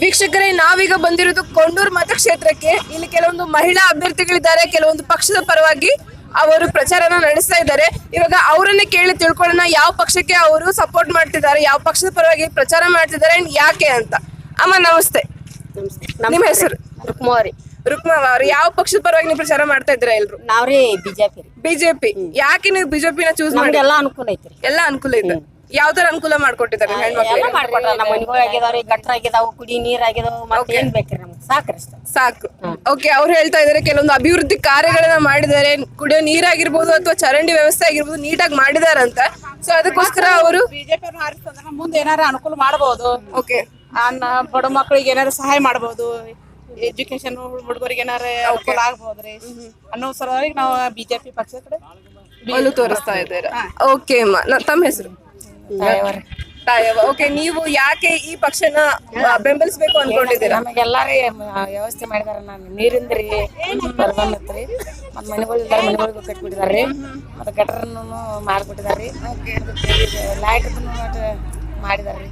ವೀಕ್ಷಕರೇ ನಾವೀಗ ಬಂದಿರೋದು ಕೊಂಡೂರು ಮತಕ್ಷೇತ್ರಕ್ಕೆ ಇಲ್ಲಿ ಕೆಲವೊಂದು ಮಹಿಳಾ ಅಭ್ಯರ್ಥಿಗಳಿದ್ದಾರೆ ಕೆಲವೊಂದು ಪಕ್ಷದ ಪರವಾಗಿ ಅವರು ಪ್ರಚಾರನ ನಡೆಸ್ತಾ ಇದ್ದಾರೆ. ಇವಾಗ ಅವರನ್ನೇ ಕೇಳಿ ತಿಳ್ಕೊಳ್ಳೋಣ ಯಾವ ಪಕ್ಷಕ್ಕೆ ಅವರು ಸಪೋರ್ಟ್ ಮಾಡ್ತಿದ್ದಾರೆ ಯಾವ ಪಕ್ಷದ ಪರವಾಗಿ ಪ್ರಚಾರ ಮಾಡ್ತಿದ್ದಾರೆ ಯಾಕೆ ಅಂತ. ಅಮ್ಮ ನಮಸ್ತೆ. ನಿಮ್ಮ ಹೆಸರು? ರುಕ್ಮಾವರಿ ರುಕ್ಮಾವ ಅವ್ರು ಯಾವ ಪಕ್ಷದ ಪರವಾಗಿ ನೀವು ಪ್ರಚಾರ ಮಾಡ್ತಾ ಇದ್ದೀರಾ ಎಲ್ರು? ನಾವ್ರಿ ಬಿಜೆಪಿ ಬಿಜೆಪಿ. ಯಾಕೆ ನೀವು ಬಿಜೆಪಿನ ಚೂಸ್ ಮಾಡಿ ಎಲ್ಲ ಅನುಕೂಲ ಐತ್ರಿ. ಎಲ್ಲ ಅನುಕೂಲ ಇದೆ. ಯಾವ ತರ ಅನುಕೂಲ ಮಾಡ್ಕೊಟ್ಟಿದ್ದಾರೆ ಎಲ್ಲ ಹೆಣ್ಮಕ್ಳಿಗೆ? ಮಾಡ್ಕೊಟ್ರ ನಮ್ಮ ಮನಿಗಳು ಆಗಿದಾವ್ರಿ ಗಟ್ರ ಆಗಿದಾವು ಕುಡಿ ನೀರ್ ಆಗಿದಾವು ಮತ್ತೆ ಏನ್ ಬೇಕ್ರಿ ನಮ್ಗೆ? ಸಾಕ್ರಿ ಅಷ್ಟ. ಸಾಕು. ಓಕೆ ಅವ್ರು ಹೇಳ್ತಾ ಇದಾರೆ ಕೆಲವೊಂದು ಅಭಿವೃದ್ಧಿ ಕಾರ್ಯಗಳನ್ನ ಮಾಡಿದ್ದಾರೆ. ಕುಡಿಯೋ ನೀರಾಗಿರ್ಬೋದು ಅಥವಾ ಚರಂಡಿ ವ್ಯವಸ್ಥೆ ಆಗಿರ್ಬೋದು ನೀಟಾಗಿ ಮಾಡಿದಾರಂತ. ಸೊ ಅದಕ್ಕೋಸ್ಕರ ಅವರು ಬಿಜೆಪಿ ಹಾರಿಸ್ತಂದ್ರೆ ಮುಂದೆ ಏನಾರ ಅನುಕೂಲ ಮಾಡಬಹುದು ಓಕೆ ಅನ್ನ ಬಡ ಮಕ್ಕಳಿಗೆ ಏನಾರ ಸಹಾಯ ಮಾಡಬಹುದು ಎಜುಕೇಶನ್ ಹುಡುಗರಿಗೆ ಏನಾರ ಅನುಕೂಲ ಆಗ್ಬೋದ್ರಿ? ಅನ್ನೋ ಸಲುವಾಗಿ ನಾವು ಬಿಜೆಪಿ ಪಕ್ಷದ ಕಡೆ ತೋರಿಸ್ತಾ ಇದ್ದಾರೆ. ಓಕೆ ಅಮ್ಮ. ನ- ತಮ್ಮ ಹೆಸರು? ತಾಯವ್ವ. ಓಕೆ ನೀವು ಯಾಕೆ ಈ ಪಕ್ಷನ ಆ, ಬೆಂಬಲಿಸ್ಬೇಕು ಅನ್ಕೊಂಡಿದ್ದೀರಾ? ನಮಗೆಲ್ಲಾರಿ ವ್ಯವಸ್ಥೆ ಮಾಡಿದಾರ. ನಾನು ನೀರಿಂದ್ರಿ ಬರ್ಬಂದತ್ರಿ ಮತ್ತ್ ಮನೆಗಳು ಇದಾರ ಮನೆಗಳಿಗೂ ಕಟ್ಬಿಟ್ಟಿದಾರ್ರಿ ಮತ್ತೆ ಗಟ್ರನ್ನು ಮಾಡ್ಬಿಟ್ಟಿದಾರ್ರಿ ಲೈಟ್ ಮಾಡಿದಾರ್ರಿ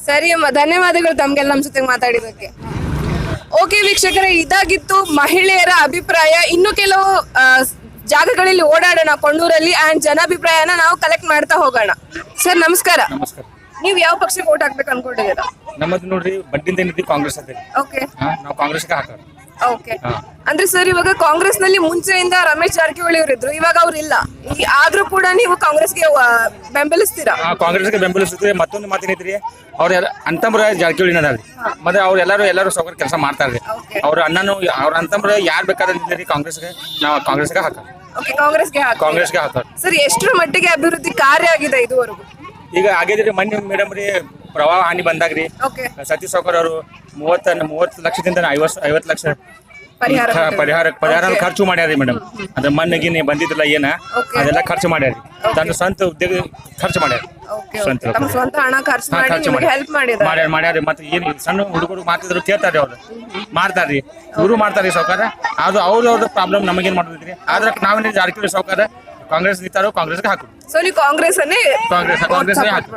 ಸರಿ ಅಮ್ಮ ಧನ್ಯವಾದಗಳು ತಮ್ಗೆಲ್ಲ ನಮ್ಮ ಜೊತೆ ಮಾತಾಡಿದಕ್ಕೆ ಓಕೆ ವೀಕ್ಷಕರೇ ಇದಾಗಿತ್ತು ಮಹಿಳೆಯರ ಅಭಿಪ್ರಾಯ. ಇನ್ನು ಕೆಲವು ಆ, ಜಾಗಗಳಲ್ಲಿ ಓಡಾಡೋಣ ಕೊಂಡೂರಲ್ಲಿ ಅಂಡ್ ಜನಾಭಿಪ್ರಾಯನ ನಾವು ಕಲೆಕ್ಟ್ ಮಾಡ್ತಾ ಹೋಗೋಣ. ಸರ್ ನಮಸ್ಕಾರ. ನಮಸ್ಕಾರ. ನೀವು ಯಾವ ಪಕ್ಷಕ್ಕೆ ಓಟ್ ಹಾಕ್ಬೇಕು ಅನ್ಕೊಂಡಿದ್ದೀರಾ? ನಮ್ಮದು ನೋಡ್ರಿ ಬಡ್ಡಿಂದ ಕಾಂಗ್ರೆಸ್ ಅದೇ. ಓಕೆ ನಾವು ಕಾಂಗ್ರೆಸ್ಗೆ ಹಾಕೋರು ಓಕೆ ಅಂದ್ರೆ ಸರ್ ಇವಾಗ ಕಾಂಗ್ರೆಸ್ನಲ್ಲಿ ಮುಂಚೆಯಿಂದ ರಮೇಶ್ ಜಾರಕಿಹೊಳಿ ಅವರು ಇದ್ರು ಇವಾಗ ಅವ್ರು ಇಲ್ಲ. ಈ- ಆದ್ರೂ ಕೂಡ ನೀವು ಕಾಂಗ್ರೆಸ್ಗೆ ಬೆಂಬಲಿಸ್ತೀರಾ? ಆ ಕಾಂಗ್ರೆಸ್ಗೆ ಬೆಂಬಲಿಸಿದ್ರೆ ಮತ್ತೊಂದು ಮಾತೇನೈತ್ರಿ ಅವ್ರ ಅಂತಂಬ್ರ ಜಾರಕಿಹೊಳಿ ಅದಾರ್ರಿ ಮತ್ತೆ ಅವ್ರು ಎಲ್ಲರೂ ಎಲ್ಲರೂ ಸೌಕರ್ಯ ಕೆಲಸ ಮಾಡ್ತಾರ್ರಿ ಅವ್ರ ಅಣ್ಣನು ಅವ್ರ ಅಂತಂಬ್ರ ಯಾರು ಬೇಕಾದ್ರೆ ಕಾಂಗ್ರೆಸ್ಗೆ ನಾವು ಕಾಂಗ್ರೆಸ್ಗೆ ಹಾಕೋರು ಓಕೆ ಕಾಂಗ್ರೆಸ್ಗೆ ಸರ್ ಎಷ್ಟರ ಮಟ್ಟಿಗೆ ಅಭಿವೃದ್ಧಿ ಕಾರ್ಯ ಆಗಿದೆ ಇದುವರೆಗೂ? ಈಗ ಆಗಿದ್ರಿ ಮೊನ್ನೆ ಮೇಡಮ್ ರೀ ಪ್ರವಾಹ ಹಾನಿ ಬಂದಾಗ ಓಕೆ ಸತೀಶ್ ಸೌಕರ್ ಅವರು ಮೂವತ್ತ ಮೂವತ್ತು ಲಕ್ಷದಿಂದ ಐವತ್ತು ಐವತ್ತು ಲಕ್ಷ ಪರಿಹಾರ ಪರಿಹಾರ ಪರಿಹಾರ ಖರ್ಚು ಮಾಡ್ಯಾರಿ ಮೇಡಮ್ ಅದ್ರ ಮಣ್ಣಿಗೆ ಬಂದಿದ್ದಿಲ್ಲ ಏನ ಅದೆಲ್ಲ ಖರ್ಚು ಮಾಡ್ಯಾರಿ ತನ್ನ ಸ್ವಂತ ಉದ್ಯೋಗ ಖರ್ಚು ಮಾಡ್ಯಾರ. ಸ್ವಂತ ತಮ್ಮ ಸ್ವಂತ ಹಣ ಖರ್ಚು ಹಾ, ಮಾಡಿ ಖರ್ಚು ನಿಮಗೆ ಮಾಡ್ಯಾರ ಹೆಲ್ಪ್ ಮಾಡಿದ್ದಾರೆ. ಮಾಡ್ಯಾರ ಮಾಡ್ಯಾರಿ ಮತ್ತೆ ಏನ್ ಸಣ್ಣ ಹುಡುಗರು ಮಾತಿದ್ರು ಕೇಳ್ತಾರ್ರಿ ಅವ್ರು. ಮಾಡ್ತಾರ್ರಿ ಇವರು ಮಾಡ್ತಾರ್ರಿ ಸಾವ್ಕಾರ. ಅದು ಅವ್ರ ಅವ್ರದ್ದು ಪ್ರಾಬ್ಲಮ್ ನಮಗೇನ್ ಮಾಡೋದ್ರಿ ಆದ್ರೆ ನಾವೇ ಜಾರಕಿಹೊಳಿ ಸಾವ್ಕಾರ ಕಾಂಗ್ರೆಸ್ ನಿಂತಾರೋ ಕಾಂಗ್ರೆಸ್ಗೆ ಹಾಕು ಸೊ ನೀವು ಕಾಂಗ್ರೆಸ್ ಅನ್ನೇ ಕಾಂಗ್ರೆಸ್ ಕಾಂಗ್ರೆಸ್ ಹಾಕು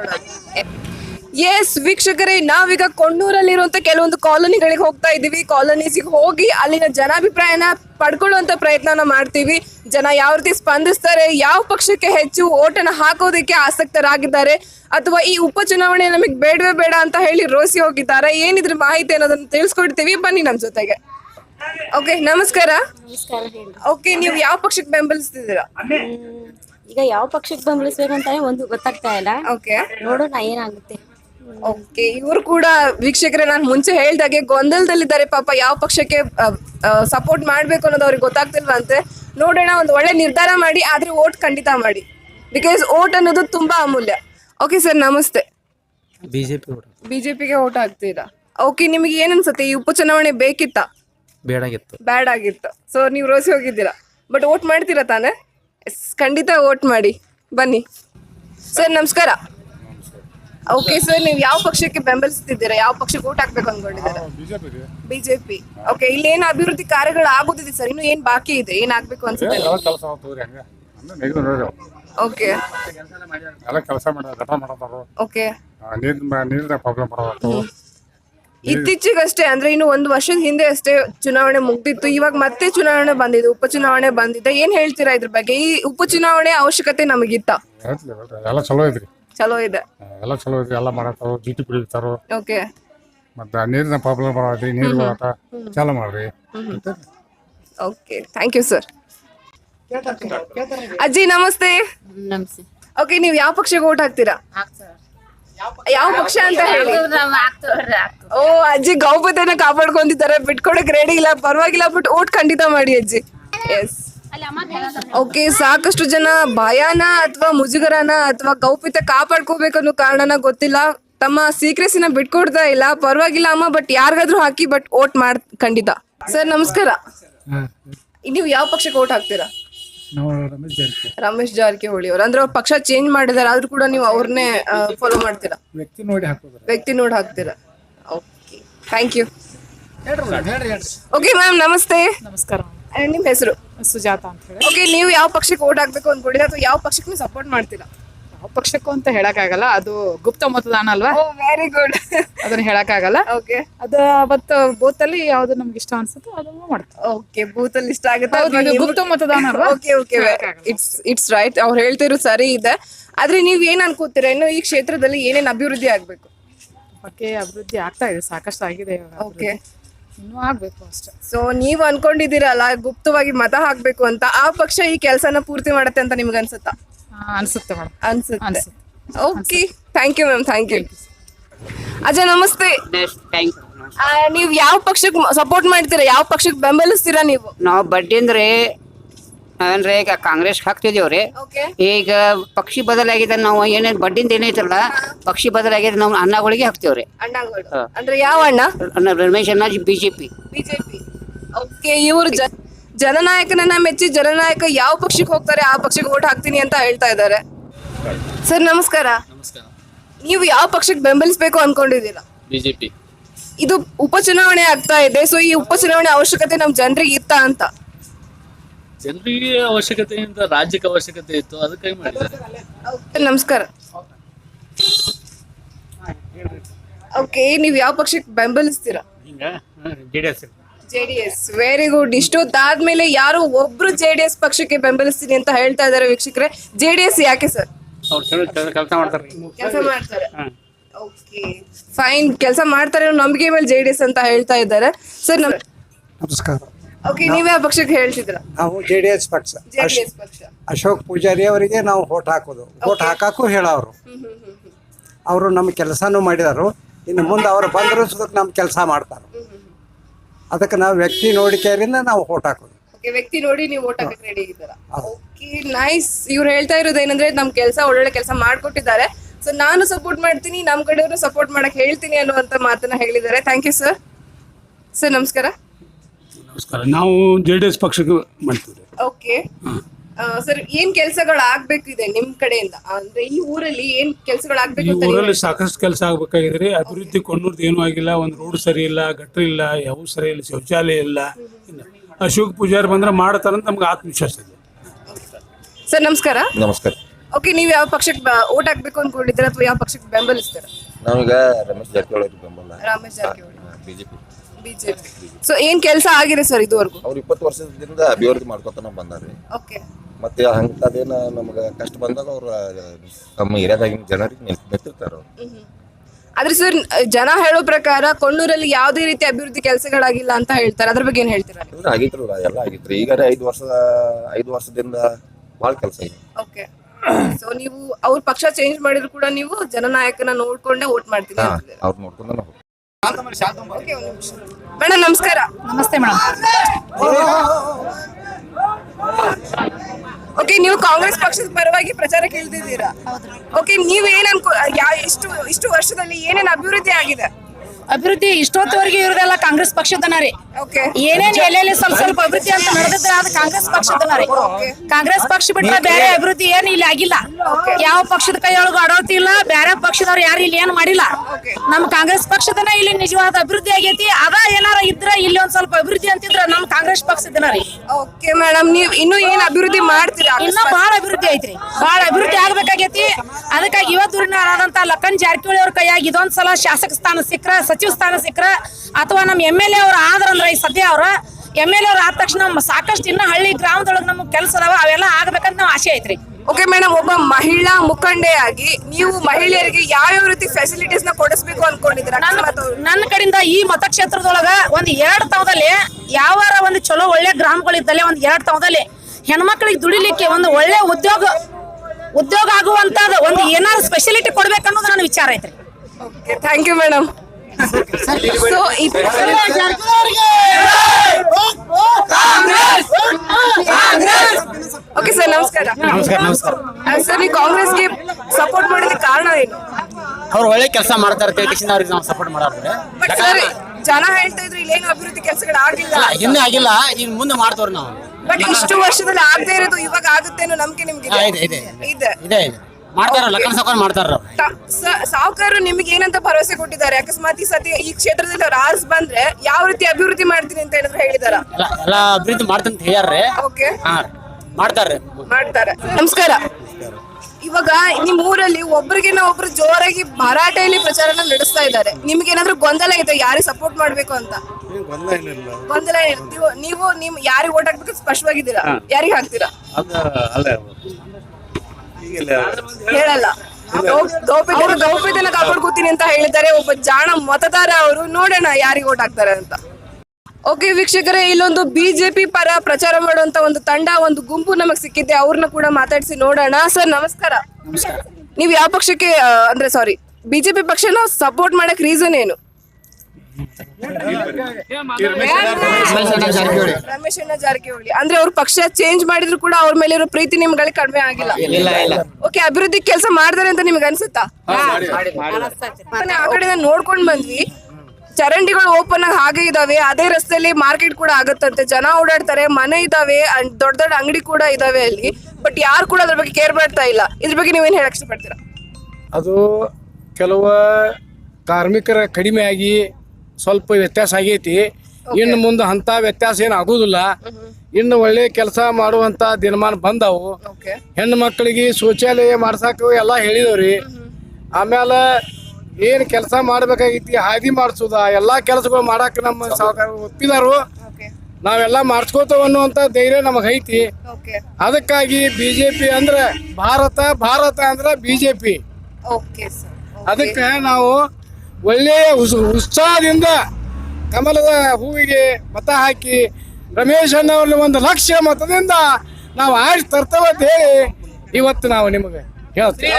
ಎಸ್ ವೀಕ್ಷಕರೇ ನಾವೀಗ ಕೊಂಡೂರಲ್ಲಿರುವಂತ ಕೆಲವೊಂದು ಕಾಲೋನಿಗಳಿಗೆ ಹೋಗ್ತಾ ಇದೀವಿ ಕಾಲೋನಿಸಿಗೆ ಹೋಗಿ ಅಲ್ಲಿನ ಜನಾಭಿಪ್ರಾಯನ ಪಡ್ಕೊಳ್ಳುವಂತ ಪ್ರಯತ್ನನ ಮಾಡ್ತೀವಿ. ಜನ ಯಾವ ರೀತಿ ಸ್ಪಂದಿಸ್ತಾರೆ ಯಾವ ಪಕ್ಷಕ್ಕೆ ಹೆಚ್ಚು ಓಟನ ಹಾಕೋದಕ್ಕೆ ಆಸಕ್ತರಾಗಿದ್ದಾರೆ ಅಥವಾ ಈ ಉಪಚುನಾವಣೆ ನಮಗೆ ಬೇಡವೇ ಬೇಡ ಅಂತ ಹೇಳಿ ರೋಸಿ ಹೋಗಿದ್ದಾರೆ. ಏನಿದ್ರ ಮಾಹಿತಿ ಅನ್ನೋದನ್ನ ತಿಳಿಸ್ಕೊಡ್ತೀವಿ. ಬನ್ನಿ ನಮ್ಮ ಜೊತೆಗೆ. ಓಕೆ ನಮಸ್ಕಾರ. ಓಕೆ ನೀವು ಯಾವ ಪಕ್ಷಕ್ಕೆ ಬೆಂಬಲಿಸ್ತಿದ್ದೀರಾ? ಈಗ ಯಾವ ಪಕ್ಷಕ್ಕೆ ಬೆಂಬಲಿಸ್ಬೇಕಂತ ಒಂದು ಗೊತ್ತಾಗ್ತಾ ಇಲ್ಲ. ಓಕೆ ನೋಡೋಣ ಏನಾಗುತ್ತೆ. ಓಕೆ ಇವರು ಕೂಡ ವೀಕ್ಷಕರೇ ನಾನು ಮುಂಚೆ ಹೇಳ್ದಾಗೆ ಗೊಂದಲದಲ್ಲಿದ್ದಾರೆ ಪಾಪ ಯಾವ ಪಕ್ಷಕ್ಕೆ ಸಪೋರ್ಟ್ ಮಾಡ್ಬೇಕು ಅನ್ನೋದು ಅವ್ರಿಗೆ ಗೊತ್ತಾಗ್ತಿಲ್ವಂತೆ ನೋಡೋಣ ಒಂದು ಒಳ್ಳೆ ನಿರ್ಧಾರ ಮಾಡಿ ಆದ್ರೆ ಓಟ್ ಖಂಡಿತ ಮಾಡಿ. ಬಿಕಾಸ್ ಓಟ್ ಅನ್ನೋದು ತುಂಬಾ ಅಮೂಲ್ಯ. ಓಕೆ ಸರ್ ನಮಸ್ತೆ. ಬಿಜೆಪಿ ಬಿಜೆಪಿಗೆ ಓಟ್ ಹಾಕ್ತೀರಾ ಓಕೆ ನಿಮಗೆ ಏನ್ ಅನ್ಸುತ್ತೆ ಈ ಉಪಚುನಾವಣೆ ಬೇಕಿತ್ತಾ? ಬೇಡಾಗಿತ್ತು. ಬ್ಯಾಡ್ ಆಗಿತ್ತು ಸೊ ನೀವು ರೋಸಿ ಹೋಗಿದ್ದೀರಾ? ಬಟ್ ಓಟ್ ಮಾಡ್ತೀರಾ ತಾನೇ? ಎಸ್ ಖಂಡಿತ ಓಟ್ ಮಾಡಿ. ಬನ್ನಿ. ಸರ್ ನಮಸ್ಕಾರ. ಓಕೆ ಸರ್ ನೀವು ಯಾವ ಪಕ್ಷಕ್ಕೆ ಬೆಂಬಲಿಸ್ತಿದ್ದೀರಾ? ಯಾವ ಪಕ್ಷಕ್ಕೆ ಓಟ್ ಹಾಕ್ಬೇಕು ಅನ್ಕೊಂಡಿದ್ದೀರಾ? ಬಿಜೆಪಿ ಓಕೆ ಇಲ್ಲಿ ಏನು ಅಭಿವೃದ್ಧಿ ಕಾರ್ಯಗಳು ಆಗುತ್ತಿದೆ ಸರ್ ಇನ್ನು ಏನ್ ಬಾಕಿ ಇದೆ? ಏನಾಗ್ಬೇಕು ಅನ್ಸುತ್ತೆ? ಕೆಲಸ ಓಕೆ ಎಲ್ಲ ಕೆಲಸ ಓಕೆ ನೀರ್ ನೀರಿನ ಪ್ರಾಬ್ಲಮ್ ಬರೋದು ಇತ್ತೀಚೆಗಷ್ಟೇ ಅಂದ್ರೆ ಇನ್ನು ಒಂದು ವರ್ಷದ ಹಿಂದೆ ಅಷ್ಟೇ ಚುನಾವಣೆ ಮುಗ್ದಿತ್ತು. ಇವಾಗ ಮತ್ತೆ ಚುನಾವಣೆ ಬಂದಿದೆ ಉಪಚುನಾವಣೆ ಬಂದಿದೆ. ಏನ್ ಹೇಳ್ತೀರಾ ಇದ್ರ ಬಗ್ಗೆ? ಈ ಉಪಚುನಾವಣೆ ಅವಶ್ಯಕತೆ ನಮಗಿತ್ತ? ಎಲ್ಲ ಚಲೋ ಐತ್ರಿ. ಚಲೋ ಇದೆ. ಎಲ್ಲ ಚಲೋ ಐತ್ರಿ ಎಲ್ಲ ಮಾಡತ್ತಾರು ಜೀಟಿ ಕುಡಿತಾರು. ಓಕೆ. ಮತ್ತೆ ನೀರಿನ ಪ್ರಾಬ್ಲಮ್ ಬರತ್ರಿ ನೀರು ಬರತ್ತ ಚಾಲು ಮಾಡ್ರಿ. ಓಕೆ ಥ್ಯಾಂಕ್ ಯು ಸರ್ ಅಜ್ಜಿ ನಮಸ್ತೆ. ನಮಸ್ತೆ. ಓಕೆ ನೀವು ಯಾವ ಪಕ್ಷಕ್ಕೆ ಓಟ್ ಹಾಕ್ತೀರಾ? ಯಾವ ಪಕ್ಷ ಅಂತ ಹೇಳಿ. ಓ ಅಜ್ಜಿ ಗೌಪ್ಯತೆನ ಕಾಪಾಡ್ಕೊಂಡಿದ್ದಾರೆ. ಬಿಟ್ಕೊಡಕ್ ರೆಡಿ ಇಲ್ಲ. ಪರವಾಗಿಲ್ಲ ಬಟ್ ಓಟ್ ಖಂಡಿತ ಮಾಡಿ ಅಜ್ಜಿ. ಎಸ್ ಓಕೆ ಸಾಕಷ್ಟು ಜನ ಭಯಾನ ಅಥವಾ ಮುಜುಗರನ ಅಥವಾ ಗೌಪ್ಯತೆ ಕಾಪಾಡ್ಕೋಬೇಕನ್ನೋ ಕಾರಣನ ಗೊತ್ತಿಲ್ಲ. ತಮ್ಮ ಸೀಕ್ರೆಸಿನ ಬಿಟ್ಕೊಡ್ತಾ ಇಲ್ಲ. ಪರವಾಗಿಲ್ಲ ಅಮ್ಮ ಬಟ್ ಯಾರಿಗಾದ್ರೂ ಹಾಕಿ ಬಟ್ ಓಟ್ ಮಾಡ್ ಖಂಡಿತ. ಸರ್ ನಮಸ್ಕಾರ. ನೀವು ಯಾವ ಪಕ್ಷಕ್ಕೆ ಓಟ್ ಹಾಕ್ತೀರಾ? ರಮೇಶ್ ಜಾರಕಿಹೊಳಿ. ಅವರು ಅಂದ್ರೆ ಅವ್ರ ಪಕ್ಷ ಚೇಂಜ್ ಮಾಡಿದಾರೆ ಆದ್ರೂ ಕೂಡ ನೀವು ಅವ್ರನ್ನೇ ಫಾಲೋ ಮಾಡ್ತೀರಾ? ವ್ಯಕ್ತಿ ನೋಡಿ ವ್ಯಕ್ತಿ ನೋಡಿ ಹಾಕ್ತೀರಾ? Okay thank you okay ma'am ನಮಸ್ತೆ. ನಮಸ್ಕಾರ. And ನಿಮ್ ಹೆಸರು? ಸುಜಾತ ಅಂತ ಹೇಳಿ. ಓಕೆ ನೀವು ಯಾವ ಪಕ್ಷಕ್ಕೆ ಓಟ್ ಹಾಕ್ಬೇಕು ಅನ್ಕೊಂಡಿದ್ದೀರಾ? ಅಥವಾ ಯಾವ ಪಕ್ಷಕ್ಕೆ ನೀವು ಸಪೋರ್ಟ್ ಮಾಡ್ತೀರಾ? ಯಾವ ಪಕ್ಷಕ್ಕೂ ಅಂತ ಹೇಳಕ್ಕಾಗಲ್ಲ. ಅದು ಗುಪ್ತ ಮತದಾನ ಅಲ್ವಾ? ವೆರಿ ಗುಡ್ ಅದನ್ನ ಹೇಳಕ್ಕಾಗಲ್ಲ. ಓಕೆ ಅದು ಅವತ್ತು ಬೂತ್ ಅಲ್ಲಿ ಯಾವ್ದು ನಮ್ಗೆ ಇಷ್ಟ ಅನ್ಸುತ್ತೋ ಅದನ್ನ ಮಾಡ್ತಾರೆ ಓಕೆ ಬೂತ್ ಅಲ್ಲಿ ಇಷ್ಟ ಆಗುತ್ತೆ? ಗುಪ್ತ ಮತದಾನ ಅಲ್ವಾ? Okay okay it's it's right ಅವ್ರು ಹೇಳ್ತಿರೋ ಸರಿ ಇದೆ. ಆದ್ರೆ ನೀವ್ ಏನ್ ಅನ್ಕೋತೀರಾ? ಇನ್ನು ಈ ಕ್ಷೇತ್ರದಲ್ಲಿ ಏನೇನ್ ಅಭಿವೃದ್ಧಿ ಆಗ್ಬೇಕು? ಓಕೆ ಅಭಿವೃದ್ಧಿ ಆಗ್ತಾ ಇದೆ. ಸಾಕಷ್ಟು ಆಗಿದೆ ಓಕೆ ಇನ್ನೂ ಆಗ್ಬೇಕು ಅಷ್ಟೇ. ಸೊ ನೀವ್ ಅನ್ಕೊಂಡಿದ್ದೀರಲ್ಲ ಗುಪ್ತವಾಗಿ ಮತ ಹಾಕ್ಬೇಕು ಅಂತ ಆ ಪಕ್ಷ ಈ ಕೆಲಸನ ಪೂರ್ತಿ ಮಾಡುತ್ತೆ ಅಂತ ನಿಮ್ಗೆ ಅನ್ಸುತ್ತಾ? ಅನ್ಸುತ್ತೆ ಮೇಡಮ್. ಅನ್ಸುತ್ತೆ. ಅನ್ಸುತ್ತೆ. Okay thank you ma'am thank you Ajay ನಮಸ್ತೆ. ಆ, ನೀವ್ ಯಾವ ಪಕ್ಷಕ್ಕೆ ಸಪೋರ್ಟ್ ಮಾಡ್ತೀರಾ? ಯಾವ ಪಕ್ಷಕ್ಕೆ ಬೆಂಬಲಿಸ್ತೀರಾ ನೀವು? ನಾವು ಬಡ್ಡಿ ಅಂದ್ರೆ ಈಗ ಕಾಂಗ್ರೆಸ್ ಹಾಕ್ತಿದೇವ್ರಿ. ಓಕೆ ಈಗ ಪಕ್ಷಿ ಬದಲಾಗಿದೆ ನಾವು ಏನೇನು ಬಡ್ಡಿಂದ ಏನೈತಲ್ಲ ಪಕ್ಷಿ ಬದಲಾಗಿದೆ ನಾವು ಅಣ್ಣಗಳಿಗೆ ಹಾಕ್ತೇವ್ರಿ. ಅಂದ್ರೆ ಯಾವ ಅಣ್ಣ? ಅನ್ನ ರಮೇಶ್ ಅಣ್ಣಾಜಿ ಬಿಜೆಪಿ. ಬಿಜೆಪಿ. ಓಕೆ ಇವರು ಜನನಾಯಕನನ್ನ ಮೆಚ್ಚಿ ಜನನಾಯಕ ಯಾವ ಪಕ್ಷಕ್ಕೆ ಹೋಗ್ತಾರೆ ಆ ಪಕ್ಷಕ್ಕೆ ಓಟ್ ಹಾಕ್ತೀನಿ ಅಂತ ಹೇಳ್ತಾ ಇದ್ದಾರೆ. ಸರ್ ನಮಸ್ಕಾರ. ನಮಸ್ಕಾರ. ನೀವು ಯಾವ ಪಕ್ಷಕ್ಕೆ ಬೆಂಬಲಿಸಬೇಕು ಅನ್ಕೊಂಡಿದ್ದೀರಾ? ಬಿಜೆಪಿ. ಇದು ಉಪಚುನಾವಣೆ ಆಗ್ತಾ ಇದೆ ಸೊ ಈ ಉಪಚುನಾವಣೆ ಅವಶ್ಯಕತೆ ನಮ್ ಜನರಿಗೆ ಇತ್ತ ಅಂತ? ಜನರಿಗೆ ಅವಶ್ಯಕತೆಯಿಂದ ರಾಜ್ಯಕ್ಕೆ ಅವಶ್ಯಕತೆ ಇತ್ತು ಅದಕ್ಕಾಗಿ ಮಾಡಿದ್ದಾರೆ. ಸರ್, ನಮಸ್ಕಾರ. ಓಕೆ ನೀವು ಯಾವ ಪಕ್ಷಕ್ಕೆ ಬೆಂಬಲಿಸ್ತೀರಾ? JDS D S J very good ಇಷ್ಟೊತ್ತಾದ್ಮೇಲೆ ಯಾರು ಒಬ್ರು ಜೆಡಿಎಸ್ ಪಕ್ಷಕ್ಕೆ ಬೆಂಬಲಿಸ್ತೀನಿ ಅಂತ ಹೇಳ್ತಾ ಇದಾರೆ ವೀಕ್ಷಕರೇ. ಜೆಡಿಎಸ್ ಯಾಕೆ ಸರ್? ಅವ್ರು ಕೆಲಸ ಮಾಡ್ತಾರೆ. ಕೆಲಸ ಮಾಡ್ತಾರೆ. ಓಕೆ ಫೈನ್ ಕೆಲಸ ಮಾಡ್ತಾರೆ ನಂಬಿಕೆ ಮೇಲೆ ಜೆಡಿಎಸ್ ಅಂತ ಹೇಳ್ತಾ ಇದ್ದಾರೆ. ಸರ್ ನಮ್ ನಮಸ್ಕಾರ. ಓಕೆ ನೀವ್ ಯಾವ ಪಕ್ಷಕ್ಕೆ ಹೇಳ್ತಿದ್ರ ನಾವು ಜೆ ಡಿ ಎಸ್ ಪಕ್ಷ. ಜೆ ಡಿ ಪಕ್ಷ. ಅಶೋಕ್ ಪೂಜಾರಿ ಅವರಿಗೆ ನಾವು ಓಟ್ ಹಾಕೋದು. ಓಟ್ ಹಾಕಕ್ಕೂ ಹೇಳೋರು. ಅವರು ನಮ್ಮ ಕೆಲಸನೂ ಮಾಡಿದಾರು. ಇನ್ನು ಮುಂದೆ ಅವರು ಬಂದರೂ ಸುತ್ತ ನಮ್ಮ ಕೆಲಸ ಮಾಡ್ತಾರೆ. ಅದಕ್ಕೆ ನಾವು ವ್ಯಕ್ತಿ ನೋಡಿಕೆಯಿಂದ ನಾವು ಓಟ್ ಹಾಕೋದು. ಓಕೆ ವ್ಯಕ್ತಿ ನೋಡಿ ನೀವು ಓಟ್ ಹಾಕಕ್ಕೆ ರೆಡಿ ಇದ್ದೀರಾ? ಓಕೆ ನೈಸ್ ಇವ್ರು ಹೇಳ್ತಾ ಇರೋದು ಏನಂದ್ರೆ ನಮ್ ಕೆಲಸ ಒಳ್ಳೊಳ್ಳೆ ಕೆಲಸ ಮಾಡ್ಕೊಟ್ಟಿದ್ದಾರೆ. ಸೊ ನಾನು ಸಪೋರ್ಟ್ ಮಾಡ್ತೀನಿ ನಮ್ ಕಡೆಯವರು ಸಪೋರ್ಟ್ ಮಾಡಕ್ ಹೇಳ್ತೀನಿ ಅನ್ನುವಂತ ಮಾತನ್ನ ಹೇಳಿದ್ದಾರೆ. ಥ್ಯಾಂಕ್ ಯು ಸರ್ ಸರ್ ನಮಸ್ಕಾರ. ನಮಸ್ಕಾರ. ನಾವು ಜೆ ಡಿ ಎಸ್ ಪಕ್ಷಕ್ಕೆ ಮಾಡ್ತೀವಿ ಓಕೆ ಸರ್ ಏನ್ ಕೆಲಸಗಳಾಗ್ಬೇಕಿದೆ ನಿಮ್ ಕಡೆಯಿಂದ? ಅಂದ್ರೆ ಈ ಊರಲ್ಲಿ ಏನ್ ಕೆಲಸಗಳಾಗ್ಬೇಕು ಈ ಅಂತ ನೀವು ಊರಲ್ಲಿ ಸಾಕಷ್ಟು ಕೆಲಸ ಆಗ್ಬೇಕಾಗಿದ್ರೆ ಅಭಿವೃದ್ಧಿ ಕೊಂಡೂರ್ದು ಏನೂ ಆಗಿಲ್ಲ ಒಂದು ರೋಡ್ ಸರಿ ಇಲ್ಲ ಗಟ್ರ ಇಲ್ಲ ಯಾವ ಸರಿ ಇಲ್ಲ ಶೌಚಾಲಯ ಇಲ್ಲ. ಇನ್ನು ಅಶೋಕ್ ಪೂಜಾರಿ ಬಂದ್ರೆ ಮಾಡ್ತಾರಂತ ನಮ್ಗೆ ಆತ್ಮವಿಶ್ವಾಸ ಇದೆ. ಸರ್ ನಮಸ್ಕಾರ. ನಮಸ್ಕಾರ. ಓಕೆ ನೀವ್ ಯಾವ ಪಕ್ಷಕ್ಕೆ ಓಟ್ ಹಾಕ್ಬೇಕು ಅನ್ಕೊಂಡಿದ್ದೀರಾ ಅಥವಾ ಯಾವ ಪಕ್ಷಕ್ಕೆ ಬೆಂಬಲಿಸ್ತೀರಾ? ನಮಗೆ ರಮೇಶ್ ಜಾರಕಿಹೊಳಿ ಅವ್ರಿಗೆ ಬೆಂಬಲ. Ramesh Jarkiholi. BJP. BJP. So ಏನ್ ಕೆಲಸ ಆಗಿದೆ ಸರ್ ಇದುವರೆಗೂ? ಅವ್ರು ಇಪ್ಪತ್ತು ವರ್ಷದಿಂದ ಅಭಿವೃದ್ಧಿ ಮಾಡ್ಕೊತಾನ ಬಂದಾರ್ರಿ ಓಕೆ ಮತ್ತೆ ಅಂತದೇನ ನಮ್ಗೆ ಕಷ್ಟ ಬಂದಾಗ ಅವ್ರ ನಮ್ಮ ಏರಿಯಾದಾಗಿನ ಜನರಿಗೆ ನಿಂತಿರ್ತಾರ ಆದ್ರೆ ಸರ್ ಜನ ಹೇಳೋ ಪ್ರಕಾರ ಕೊಣ್ಣೂರಲ್ಲಿ ಯಾವುದೇ ರೀತಿ ಅಭಿವೃದ್ಧಿ ಕೆಲಸಗಳಾಗಿಲ್ಲ ಅಂತ ಹೇಳ್ತಾರೆ. ಅದ್ರ ಬಗ್ಗೆ ಏನ್ ಹೇಳ್ತೀರಾ ಆಗಿದ್ರು ಎಲ್ಲ ಆಗಿತ್ರಿ ಈಗ ಐದು ವರ್ಷದ ಐದು ವರ್ಷದಿಂದ ಭಾಳ ಕೆಲಸ ಇದೆ. ಓಕೆ ಸೊ ನೀವು ಅವ್ರ ಪಕ್ಷ ಚೇಂಜ್ ಮಾಡಿದ್ರು ಕೂಡ ನೀವು ಜನನಾಯಕನ ನೋಡ್ಕೊಂಡೇ ವೋಟ್ ಮಾಡ್ತೀರಾ. ಅವ್ರು ನೋಡ್ಕೊಂಡು ನಾವು. ಮೇಡಮ್ ನಮಸ್ಕಾರ. ನಮಸ್ತೆ ಮೇಡಮ್ ಓಕೆ ನೀವು ಕಾಂಗ್ರೆಸ್ ಪಕ್ಷದ ಪರವಾಗಿ ಪ್ರಚಾರಕ್ಕೆ ಕೇಳ್ತಿದ್ದೀರಾ? ಓಕೆ ನೀವ್ ಏನ್ ಅನ್ಕೋ ಇಷ್ಟು ಇಷ್ಟು ವರ್ಷದಲ್ಲಿ ಏನೇನು ಅಭಿವೃದ್ಧಿ ಆಗಿದೆ? ಅಭಿವೃದ್ಧಿ ಇಷ್ಟೊತ್ತವರೆಗೆ ಇರೋದೆಲ್ಲ ಕಾಂಗ್ರೆಸ್ ಪಕ್ಷದನ ರೀ. ಓಕೆ ಏನೇನ್ ಎಲ್ಲೆಲ್ಲಿ ಸ್ವಲ್ಪ ಸ್ವಲ್ಪ ಅಭಿವೃದ್ಧಿ ಅಂತ ನಡೆದಿದ್ರೆ ಅದು ಕಾಂಗ್ರೆಸ್ ಪಕ್ಷದನ ರೀ. ಕಾಂಗ್ರೆಸ್ ಪಕ್ಷ ಬಿಟ್ಟರೆ ಬೇರೆ ಅಭಿವೃದ್ಧಿ ಏನ್ ಇಲ್ಲಿ ಆಗಿಲ್ಲ. ಯಾವ ಪಕ್ಷದ ಕೈಯೊಳಗೂ ಅಡೋತಿಲ್ಲ ಬೇರೆ ಪಕ್ಷದವ್ರು ಯಾರು ಇಲ್ಲಿ ಏನು ಮಾಡಿಲ್ಲ. ನಮ್ ಕಾಂಗ್ರೆಸ್ ಪಕ್ಷದನ ಇಲ್ಲಿ ನಿಜವಾದ ಅಭಿವೃದ್ಧಿ ಆಗೈತಿ. ಅದ ಏನಾರ ಇದ್ರ ಇಲ್ಲಿ ಒಂದ್ ಸ್ವಲ್ಪ ಅಭಿವೃದ್ಧಿ ಅಂತಿದ್ರ ನಮ್ ಕಾಂಗ್ರೆಸ್ ಪಕ್ಷದನ ರೀ. ಓಕೆ ಮೇಡಮ್ ನೀವ್ ಇನ್ನು ಏನ್ ಅಭಿವೃದ್ಧಿ ಮಾಡ್ತೀರಾ? ಇನ್ನ ಬಹಳ ಅಭಿವೃದ್ಧಿ ಐತ್ರಿ. ಬಹಳ ಅಭಿವೃದ್ಧಿ ಆಗ್ಬೇಕಾಗೈತಿ. ಅದಕ್ಕಾಗಿ ಇವತ್ತೂರಿನಾರಾದಂತ ಲಕ್ಕನ್ ಜಾರಕಿಹೊಳಿ ಅವ್ರ ಕೈಯಾಗಿ ಇದೊಂದ್ಸಲ ಶಾಸಕ ಸ್ಥಾನ ಸಿಕ್ಕ್ರ ಸಚಿವ ಸ್ಥಾನ ಸಿಕ್ಕ್ರ ಅಥವಾ ನಮ್ಮ ಎಂ ಎಲ್ ಎ ಅವ್ರು ಆದ್ರಂದ್ರೆ ಈ ಸದ್ಯ ಅವ್ರ ಎಂ ಎಲ್ ಎ ಅವ್ರು ಆದ ತಕ್ಷಣ ಸಾಕಷ್ಟು ಇನ್ನ ಹಳ್ಳಿ ಗ್ರಾಮದೊಳಗೆ ನಮ್ಗೆ ಕೆಲಸ ಅದಾವ ಅವೆಲ್ಲ ಆಗ್ಬೇಕಂತ ನಾವು ಆಸೆ ಐತ್ರಿ. ಓಕೆ ಮೇಡಮ್ ಒಬ್ಬ ಮಹಿಳಾ ಮುಖಂಡೆಯಾಗಿ ನೀವು ಮಹಿಳೆಯರಿಗೆ ಯಾವ್ಯಾವ ರೀತಿ ಫೆಸಿಲಿಟೀಸ್ನ ಕೊಡಿಸ್ಬೇಕು ಅನ್ಕೊಂಡಿದ್ರ ನನ್ನ ನನ್ನ ಕಡೆಯಿಂದ ಈ ಮತಕ್ಷೇತ್ರದೊಳಗ ಒಂದ್ ಎರಡ್ ತಾವದಲ್ಲಿ ಯಾವಾರ ಒಂದು ಚಲೋ ಒಳ್ಳೆ ಗ್ರಾಮಗಳಿದ್ದಲ್ಲೇ ಒಂದ್ ಎರಡ್ ತಾವದಲ್ಲಿ ಹೆಣ್ಮಕ್ಳಿಗೆ ದುಡಿಲಿಕ್ಕೆ ಒಂದು ಒಳ್ಳೆ ಉದ್ಯೋಗ ಉದ್ಯೋಗ ಆಗುವಂತ ಒಂದು ಏನಾದ್ರು ಸ್ಪೆಷಾಲಿಟಿ ಕೊಡ್ಬೇಕನ್ನೋದು ನನ್ನ ವಿಚಾರ ಐತ್ರಿ. Thank you madam so okay sir ನಮಸ್ಕಾರ. ನಮಸ್ಕಾರ ನಮಸ್ಕಾರ. ಸರ್ ನೀವು ಕಾಂಗ್ರೆಸ್ಗೆ ಸಪೋರ್ಟ್ ಮಾಡಿದ ಕಾರಣ ಏನು? ಅವ್ರು ಒಳ್ಳೆ ಕೆಲಸ ಮಾಡ್ತಾರೆ ತಿಳ್ಕಿಸಿಂದ ಅವ್ರಿಗೆ ನಾವು ಸಪೋರ್ಟ್ ಬಟ್ ಸರ್ ಜನ ಹೇಳ್ತಾ ಇದ್ರು ಇಲ್ಲೇನು ಅಭಿವೃದ್ಧಿ ಕೆಲಸಗಳು ಆಗಿಲ್ಲ ಇನ್ನೂ ಆಗಿಲ್ಲ ಇನ್ನು ಮುಂದೆ ಮಾಡ್ತವ್ರು ನಾವು. ಬಟ್ ಇಷ್ಟು ವರ್ಷದಲ್ಲಿ ಆಗದೆ ಇರೋದು ಇವಾಗ ಆಗುತ್ತೆ ಅನ್ನೋ ನಂಬಿಕೆ ನಿಮ್ಗೆ. ಇದೆ. ಇದೆ ಇದೆ. ಮಾಡ್ತಾರ ಲಕ್ಕನ ಸಾವುಕಾರ ಮಾಡ್ತಾರ ಸಾವುಕಾರರು ನಿಮಗೆ ಏನಂತ ಭರವಸೆ ಕೊಟ್ಟಿದ್ದಾರೆ? ಅಕಸ್ಮಾತ್ ಈ ಸತಿ ಈ ಕ್ಷೇತ್ರದಲ್ಲಿ ಅವ್ರು ಆರ್ಸ್ ಬಂದ್ರೆ ಯಾವ ರೀತಿ ಅಭಿವೃದ್ಧಿ ಮಾಡ್ತೀನಿ ಅಂತ ಹೇಳಿದ್ರೆ? ಹೇಳಿದಾರ ಎಲ್ಲ ಅಭಿವೃದ್ಧಿ ಮಾಡ್ತಂತ ಹೇಳ್ಯಾರ್ರಿ. ಓಕೆ ಹಾ ರೀ ಮಾಡ್ತಾರ್ರಿ. ಮಾಡ್ತಾರೆ. ನಮಸ್ಕಾರ. ಇವಾಗ ನಿಮ್ ಊರಲ್ಲಿ ಒಬ್ರಿಗಿನ ಒಬ್ರು ಜೋರಾಗಿ ಮರಾಠಿಯಲ್ಲಿ ಪ್ರಚಾರನ ನಡೆಸ್ತಾ ಇದ್ದಾರೆ. ನಿಮ್ಗೆ ಏನಾದ್ರು ಗೊಂದಲ ಇದೆ ಯಾರಿಗೆ ಸಪೋರ್ಟ್ ಮಾಡ್ಬೇಕು ಅಂತ? ಗೊಂದಲ ಏನಿಲ್ಲ. ನೀವು ನೀವು ನಿಮ್ ಯಾರಿಗೆ ಓಟ್ ಹಾಕ್ಬೇಕು? ಸ್ಪಷ್ಟವಾಗಿದ್ದೀರಾ? ಯಾರಿಗೆ ಹಾಕ್ತೀರಾ? ಹೇಳಲ್ಲ. ಗೌಪ್ಯತೆ ಗೌಪ್ಯತೆನ ಕಾಪಾಡ್ಕೋತೀನಿ ಅಂತ ಹೇಳಿದ್ದಾರೆ. ಒಬ್ಬ ಜಾಣ ಮತದಾರ ಅವರು ನೋಡೋಣ ಯಾರಿಗೆ ಓಟ್ ಹಾಕ್ತಾರೆ ಅಂತ. ಓಕೆ ವೀಕ್ಷಕರೇ ಇಲ್ಲೊಂದು ಬಿಜೆಪಿ ಪರ ಪ್ರಚಾರ ಮಾಡುವಂತ ಒಂದು ತಂಡ ಒಂದು ಗುಂಪು ನಮಗ್ ಸಿಕ್ಕಿದೆ. ಅವ್ರನ್ನ ಕೂಡ ಮಾತಾಡಿಸಿ ನೋಡೋಣ. ಸರ್ ನಮಸ್ಕಾರ. ನೀವು ಯಾವ ಪಕ್ಷಕ್ಕೆ ಅಂದ್ರೆ ಸಾರಿ ಬಿಜೆಪಿ ಪಕ್ಷನ ಸಪೋರ್ಟ್ ಮಾಡಕ್ ರೀಸನ್ ಏನು? ರಮೇಶ್ ಅಣ್ಣ ಜಾರಕಿಹೊಳಿ. ಅಂದ್ರೆ ಅವ್ರ ಪಕ್ಷ ಚೇಂಜ್ ಮಾಡಿದ್ರು ಕೂಡ ಅವ್ರ ಮೇಲೆ ಇರೋ ಪ್ರೀತಿ ನಿಮ್ಗಳಿಗೆ ಕಡಿಮೆ ಆಗಿಲ್ಲ. ಓಕೆ ಅಭಿವೃದ್ಧಿ ಕೆಲಸ ಮಾಡ್ತಾರೆ ಅಂತ ನಿಮ್ಗೆ ಅನ್ಸುತ್ತಾ? ಆ ಕಡೆ ನೋಡ್ಕೊಂಡ್ ಬಂದ್ವಿ. ಚರಂಡಿಗಳು ಓಪನ್ ಆಗಿ ಹಾಗೆ ಇದಾವೆ. ಅದೇ ರಸ್ತೆಯಲ್ಲಿ ಮಾರ್ಕೆಟ್ ಕೂಡ ಆಗತ್ತಂತೆ. ಜನ ಓಡಾಡ್ತಾರೆ ಮನೆ ಇದಾವೆ ಅಂಡ್ ದೊಡ್ಡ ದೊಡ್ಡ ಅಂಗಡಿ ಕೂಡ ಇದಾವೆ ಅಲ್ಲಿ. ಬಟ್ ಯಾರು ಕೂಡ ಅದ್ರ ಬಗ್ಗೆ ಕೇರ್ ಮಾಡ್ತಾ ಇಲ್ಲ. ಇದ್ರ ಬಗ್ಗೆ ನೀವೇನ್ ಹೇಳಕ್ ಇಷ್ಟಪಡ್ತೀರಾ? ಅದು ಕೆಲವು ಕಾರ್ಮಿಕರ ಕಡಿಮೆ ಆಗಿ ಸ್ವಲ್ಪ ವ್ಯತ್ಯಾಸ ಆಗೈತಿ. ಇನ್ನು ಮುಂದೆ ಅಂತ ವ್ಯತ್ಯಾಸ ಏನು ಆಗುದಿಲ್ಲ. ಇನ್ನು ಒಳ್ಳೆ ಕೆಲಸ ಮಾಡುವಂತ ದಿನಮಾನ ಬಂದವು. ಹೆಣ್ಣು ಮಕ್ಕಳಿಗೆ ಶೌಚಾಲಯ ಮಾಡಸಾಕ ಎಲ್ಲ ಹೇಳಿದವ್ರಿ. ಆಮೇಲೆ ಏನು ಕೆಲಸ ಮಾಡ್ಬೇಕಾಗೈತಿ ಹಾದಿ ಮಾಡಿಸೋದ ಎಲ್ಲಾ ಕೆಲಸಗಳು ಮಾಡಾಕ ನಮ್ಮ ಸಹಕಾರ ಒಪ್ಪಿದಾರು. ನಾವೆಲ್ಲ ಮಾಡಿಸ್ಕೋತೇವೆ ಅನ್ನುವಂಥ ಧೈರ್ಯ ನಮಗೆ ಐತಿ. ಅದಕ್ಕಾಗಿ ಬಿಜೆಪಿ ಅಂದ್ರೆ ಭಾರತ ಭಾರತ ಅಂದ್ರೆ ಬಿಜೆಪಿ. ಅದಕ್ಕೆ ನಾವು ಒಳ್ಳೆಯ ಉಸ್ ಉತ್ಸಾಹದಿಂದ ಕಮಲದ ಹೂವಿಗೆ ಮತ ಹಾಕಿ ರಮೇಶ್ ಅಣ್ಣವ್ರನ್ನ ಒಂದು ಲಕ್ಷ ಮತದಿಂದ ನಾವು ಆಯ್ತು ತರ್ತೇವೆ ಅಂತ ಹೇಳಿ ಇವತ್ತು ನಾವು ನಿಮಗೆ ಹೇಳ್ತೀವಿ.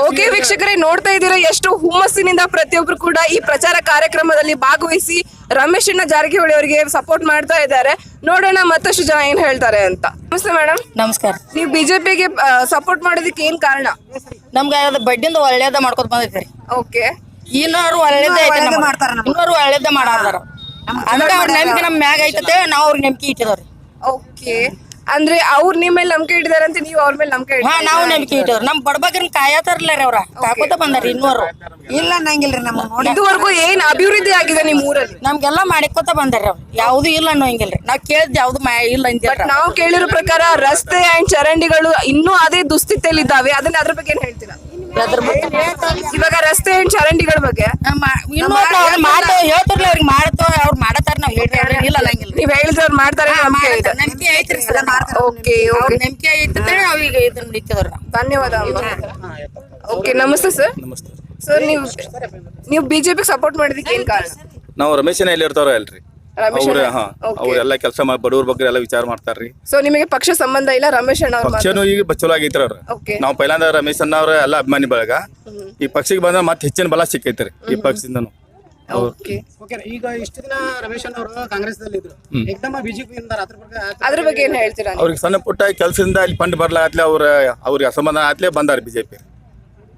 ಓಕೆ ವೀಕ್ಷಕರೇ ನೋಡ್ತಾ ಇದ್ದೀರಾ ಎಷ್ಟು ಹುಮ್ಮಸ್ಸಿನಿಂದ ಪ್ರತಿಯೊಬ್ರು ಕೂಡ ಈ ಪ್ರಚಾರ ಕಾರ್ಯಕ್ರಮದಲ್ಲಿ ಭಾಗವಹಿಸಿ ರಮೇಶಣ್ಣ ಅಣ್ಣ ಜಾರಕಿಹೊಳಿ ಅವರಿಗೆ ಸಪೋರ್ಟ್ ಮಾಡ್ತಾ ಇದ್ದಾರೆ. ನೋಡೋಣ ಮತ್ತಷ್ಟು ಜನ ಏನ್ ಹೇಳ್ತಾರೆ ಅಂತ. ನಮಸ್ತೆ ಮೇಡಮ್ ನಮಸ್ಕಾರ. ನೀವು ಬಿಜೆಪಿಗೆ ಸಪೋರ್ಟ್ ಮಾಡೋದಕ್ಕೆ ಏನ್ ಕಾರಣ? ನಮ್ಗೆ ಅದ ಬಡ್ಡಿಂದ ಒಳ್ಳೇದ ಮಾಡ್ಕೊತ ಬಂದೈತ್ರಿ ಓಕೆ. ಇನ್ನೋರು ಒಳ್ಳೇದ ಇನ್ನೋರು ನಮ್ಗೆ. ಮಾಡಾರ್ದಾರ. ಅಂದ್ರೆ ಅವ್ರ ನಂಬಿಕೆ ನಮ್ ಮ್ಯಾಗ ಐತತೆ ನಾವು ಅವ್ರಿಗೆ ನಂಬಿಕೆ ಇಟ್ಟಿದವ್ರಿ. ಓಕೆ. ಅಂದ್ರೆ ಅವ್ರ ನಿಮ್ ಮೇಲೆ ನಂಬಿಕೆ ಇಟ್ಟಿದಾರೆ ಅಂತ ನೀವು ಅವ್ರ ಮೇಲೆ ನಂಬಿಕೆ ಹಾ ನಾವು ನಂಬಿಕೆ ಇಟ್ಟವ್ರು. ನಮ್ ಬಡಬಗ್ರನ್ ಕಾಯತಾರಲ್ಲ ರೀ ಅವ್ರ? ಕಾಕೋತ ಬಂದಾರ ಇನ್ನೂರು. ಇಲ್ಲ ನಂಗಿಲ್ರಿ ನಮ್ಮ ಇದುವರೆಗೂ ಏನ್ ಅಭಿವೃದ್ಧಿ ಆಗಿದೆ ನಿಮ್ ಊರಲ್ಲಿ? ನಮ್ಗೆಲ್ಲ ಮಾಡಿಕೋತ ಬಂದಾರ ಅವ್ರು. ಯಾವ್ದು ಇಲ್ಲ ಅನ್ನೋಂಗಿಲ್ರಿ. ನಾವ್ ಕೇಳಿದ್ ಯಾವ್ದು ಮಾ ಇಲ್ಲ ಅಂದಿಲ್ರಿ ನಾವು ಕೇಳಿರೋ ಪ್ರಕಾರ ರಸ್ತೆ ಅಂಡ್ ಚರಂಡಿಗಳು ಇನ್ನೂ ಅದೇ ದುಸ್ಥಿತಿಯಲ್ಲಿ ಇದ್ದಾವೆ ಅದನ್ನ ಅದ್ರ ಬಗ್ಗೆ ಏನ್ ಹೇಳ್ತೀರಾ? ಇವಾಗ ರಸ್ತೆ ಚರಂಡಿಗಳ ಬಗ್ಗೆ? ಇನ್ನೂ ಮಾಡ್ತೇವೆ ಹೇಳ್ತಾರಲ್ಲ ಅವ್ರಿಗೆ ಮಾಡ್ತೋ ಅವ್ರು ಮಾಡತಾರ ನಾವ್ ಹೇಳ್ರಿ ಇಲ್ಲ ನೀವ್ ಹೇಳಿದ್ರೆ ಅವ್ರು ಮಾಡ್ತಾರೆ ನಂಬಿಕೆ ಐತ್ರಿ ನಂಬಿಕೆ ಐತ್ರಿ ಓಕೆ ಅವ್ರ ಓಕೆ ನಂಬಿಕೆ ಐತೆ ಅವ್ರಿಗೆ ಈಗ ಇದನ್ನ ಧನ್ಯವಾದ. ಓಕೆ ನಮಸ್ತೆ ಸರ್ ನಮಸ್ತೆ. ಸರ್ ನೀವು ನೀವು ಬಿಜೆಪಿ ಸಪೋರ್ಟ್ ಮಾಡಿದಕ್ಕೆ ಏನ್ ಕಾರಣ? ನಾವು ರಮೇಶನ ಎಲ್ಲಿ ಇರ್ತಾರೋ ಅಲ್ರಿ ರಮೇಶ್ ಅವ್ರ? ಹಾ. ಅವ್ರೆಲ್ಲ ಕೆಲಸ ಮಾಡಿ ಬಡವ್ರ ಬಗ್ಗೆ ಎಲ್ಲ ವಿಚಾರ ಮಾಡ್ತಾರ್ರಿ. ಸೊ ನಿಮಗೆ ಪಕ್ಷ ಸಂಬಂಧ ಇಲ್ಲ ರಮೇಶ್ ಅಣ್ಣ ಅವ್ರ ಪಕ್ಷನು ಈಗ ಬ- ಚಲೋ ಆಗೈತ್ರಿ ಅವ್ರ. ಓಕೆ ನಾವು ಪೈಲಾಂದ ರಮೇಶ್ ಅಣ್ಣ ಅವ್ರ ಎಲ್ಲ ಅಭಿಮಾನಿ ಬಳಗ. ಈ ಪಕ್ಷಕ್ಕೆ ಬಂದ್ರೆ ಮತ್ತೆ ಹೆಚ್ಚಿನ ಬಲ ಸಿಕ್ಕೈತ್ರಿ ಈ ಪಕ್ಷದಿಂದನು. ಓಕೆ ಓಕೆ ಈಗ ಇಷ್ಟು ದಿನ ರಮೇಶ್ ಅವರು ಕಾಂಗ್ರೆಸ್ದಲ್ಲಿ ಇದ್ರು. ಏಕದಮ ಬಿಜೆಪಿ ಇಂದ ಅದ್ರ ಬಗ್ಗೆ ಅದ್ರ ಬಗ್ಗೆ ಏನ್ ಹೇಳ್ತೀರಾ ನೀವು? ಅವ್ರಿಗೆ ಸಣ್ಣ ಪುಟ್ಟ ಕೆಲಸದಿಂದ ಇಲ್ಲಿ ಫಂಡ್ ಬರ್ಲಾತ್ಲೆ ಅವ್ರ ಅವ್ರಿಗೆ ಅಸಮಾಧಾನ ಆತ್ಲೆ ಬಂದಾರ ಬಿಜೆಪಿ.